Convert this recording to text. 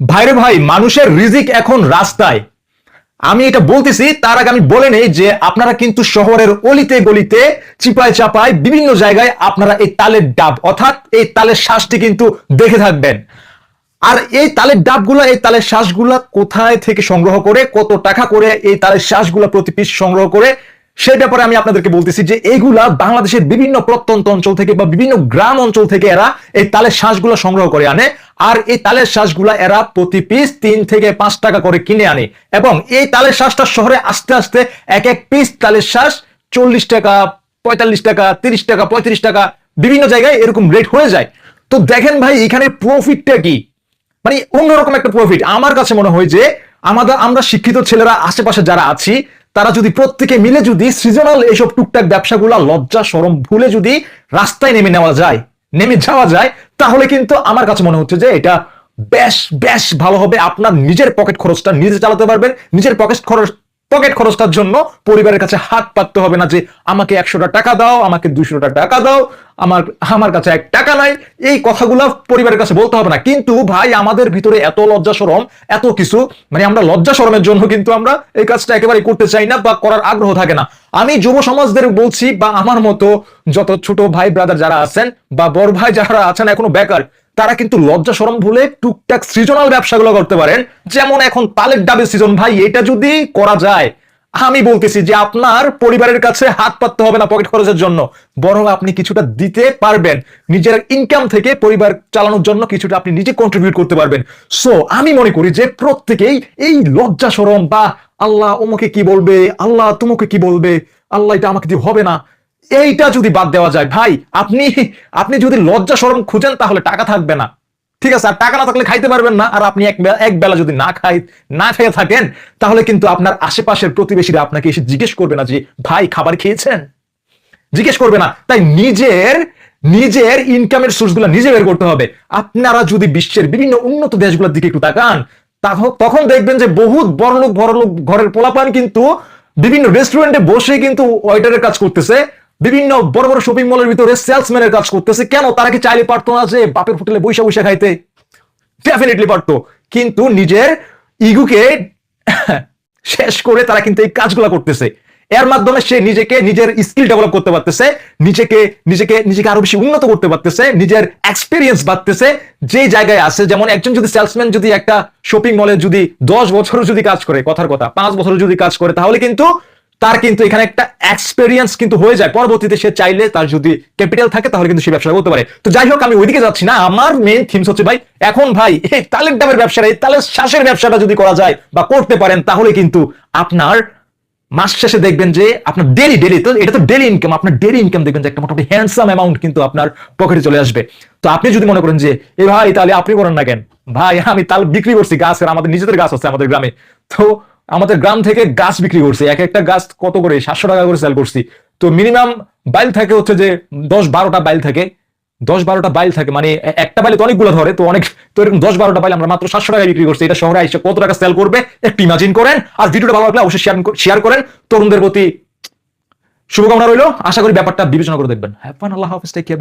ভাইরে ভাই, মানুষের রিজিক এখন রাস্তায়। আমি এটা বলতেছি, তার আগে আমি বলে নেই যে আপনারা কিন্তু শহরের অলিতে গলিতে, চিপায় চাপায় বিভিন্ন জায়গায় আপনারা এই তালের ডাব, অর্থাৎ এই তালের শ্বাসটি কিন্তু দেখে থাকবেন। আর এই তালের ডাবগুলো, এই তালের শ্বাসগুলা কোথায় থেকে সংগ্রহ করে, কত টাকা করে এই তালের শ্বাসগুলা প্রতি পিস সংগ্রহ করে সেই ব্যাপারে আমি আপনাদেরকে বলতেছি যে এইগুলা বাংলাদেশের বিভিন্ন প্রত্যন্ত অঞ্চল থেকে বা বিভিন্ন গ্রাম অঞ্চল থেকে এরা এই তালের শ্বাসগুলো সংগ্রহ করে আনে। আর এই তালের শ্বাসগুলা এরা প্রতি পিস তিন থেকে পাঁচ টাকা করে কিনে আনে। এবং এই তালের শ্বাসটা শহরে আস্তে আস্তে এক এক পিস তালের শ্বাস চল্লিশ টাকা, পঁয়তাল্লিশ টাকা, তিরিশ টাকা, পঁয়ত্রিশ টাকা বিভিন্ন জায়গায় এরকম রেট হয়ে যায়। তো দেখেন ভাই, এখানে প্রফিটটা কি? মানে অন্যরকম একটা প্রফিট আমার কাছে মনে হয় যে আমাদের, আমরা শিক্ষিত ছেলেরা আশেপাশে যারা আছি, তারা যদি প্রত্যেকে মিলে যদি সৃজনাল এইসব টুকটাক ব্যবসাগুলা লজ্জা সরম ভুলে যদি রাস্তায় নেমে নেওয়া যায়, নেমে যাওয়া যায় তাহলে কিন্তু আমার কাছে মনে হচ্ছে যে এটা বেশ বেশ ভালো হবে। আপনার নিজের পকেট খরচটা নিজে চালাতে পারবেন, নিজের পকেট খরচ পকেট খরচটার জন্য পরিবারের কাছে হাত পাততে হবে না যে, আমাকে একশোটা টাকা দাও, আমাকে দুশোটা টাকা দাও, আমার আমার কাছে এক টাকা নাই। এই কথাগুলো পরিবারের কাছে বলতে হবে না। কিন্তু ভাই, আমাদের ভিতরে এত লজ্জা সরম, এত কিছু মানে আমরা লজ্জা সরমের জন্য কিন্তু আমরা এই কাজটা একেবারে করতে চাই না বা করার আগ্রহ থাকে না। আমি যুব সমাজদের বলছি বা আমার মতো যত ছোট ভাই ব্রাদার যারা আছেন বা বড় ভাই যারা আছেন, এখনও বেকার তারা কিন্তু লজ্জা সরম ভুলে টুকটাক সৃজনাল ব্যবসাগুলো করতে পারেন। যেমন এখন তালের ডাবের সিজন ভাই, এটা যদি করা যায়, আমি বলতেছি যে আপনার পরিবারের কাছে হাত পাততে হবে না পকেট খরচের জন্য, বরং আপনি কিছুটা দিতে পারবেন। নিজের ইনকাম থেকে পরিবার চালানোর জন্য কিছুটা আপনি নিজে কন্ট্রিবিউট করতে পারবেন। সো আমি মনে করি যে প্রত্যেকেই এই লজ্জা সরম বা আল্লাহ ওমকে কি বলবে, আল্লাহ তোমাকে কি বলবে, আল্লাহ এটা আমাকে দিয়ে হবে না এইটা যদি বাদ দেওয়া যায়, ভাই, আপনি আপনি যদি লজ্জা সরম খুঁজেন, তাহলে টাকা থাকবে না। ঠিক আছে, আর টাকা না থাকলে খাইতে পারবেন না, আর আপনি এক বেলা যদি না খাই, না খেয়ে থাকেন, তাহলে কিন্তু আপনার আশেপাশের প্রতিবেশীরা আপনাকে এসে জিজ্ঞেস করবে না যে, ভাই, খাবার খেয়েছেন? জিজ্ঞেস করবে না। তাই নিজের নিজের ইনকামের সোর্সগুলো নিজে বের করতে হবে। আপনারা যদি বিশ্বের বিভিন্ন উন্নত দেশগুলোর দিকে একটু তাকান তখন দেখবেন যে বহুত বড়লোক বড়লোক ঘরের পোলাপান কিন্তু বিভিন্ন রেস্টুরেন্টে বসে কিন্তু ওয়েটারের কাজ করতেছে। বিভিন্ন বড় বড় শপিং মলের ভিতরে সেলসম্যানের কাজ করতেছে। কেন? তারা কি চাইলে পারতো না যে বাপের হোটেলে বৈশা বৈশা খাইতে? ডেফিনেটলি পারতো। কিন্তু নিজের ইগুকে শেষ করে তারা কিন্তু এই কাজগুলো করতেছে। এর মাধ্যমে সে নিজেকে নিজের স্কিল ডেভেলপ করতে পারতেছে, নিজেকে নিজেকে নিজেকে আরও বেশি উন্নত করতে পারতেছে, নিজের এক্সপিরিয়েন্স বাড়তেছে। যে জায়গায় আছে, যেমন একজন যদি সেলসম্যান যদি একটা শপিং মলে যদি দশ বছর যদি কাজ করে, কথার কথা, পাঁচ বছর যদি কাজ করে, তাহলে কিন্তু তার কিন্তু এখানে একটা এক্সপেরিয়েন্স কিন্তু হয়ে যায়। পরবর্তীতে সে চাইলে তার যদি ক্যাপিটাল থাকে, তাহলে কিন্তু সে ব্যবসা করতে পারে। তো যাই হোক, আমি ওইদিকে যাচ্ছি না। আমার মেইন থিমস হচ্ছে, ভাই, এখন ভাই, এই তালের ডাবের ব্যবসাটা এই তালের শ্বাসের ব্যবসাটা যদি করা যায় বা করতে পারেন, তাহলে কিন্তু আপনার মাস শেষে দেখবেন যে আপনার ডেলি ডেলি তো এটা তো ডেলি ইনকাম আপনার ডেলি ইনকাম দেখবেন যে একটা মোটামুটি হ্যান্ডসাম অ্যামাউন্ট কিন্তু আপনার পকেটে চলে আসবে। তো আপনি যদি মনে করেন যে, এ ভাই, তাহলে আপনি করেন না কেন? ভাই, আমি তাল বিক্রি করছি গাছের আমাদের নিজেদের গাছ আছে আমাদের গ্রামে। তো আমাদের গ্রাম থেকে গাছ বিক্রি করছি। এক একটা গাছ কত করে? সাতশো টাকা করে সেল করছি। তো মিনিমাম বাইল থাকে হচ্ছে যে দশ বারোটা বাইল থাকে। দশ বারোটা বাইল থাকে মানে একটা বাইলে তো অনেকগুলো ধরে, তো অনেক তো এরকম দশ বারোটা বাইল আমরা মাত্র সাতশো টাকায় বিক্রি করছি। এটা শহরে এসে কত টাকা সেল করবে একটু ইমাজিন করেন। আর ভিডিওটা ভালো লাগলে অবশ্যই শেয়ার করেন। তরুণদের প্রতি শুভকামনা রইল। আশা করি ব্যাপারটা বিবেচনা করে দেখবেন। ফান আল্লাহ হাফিজ টেক কেয়ার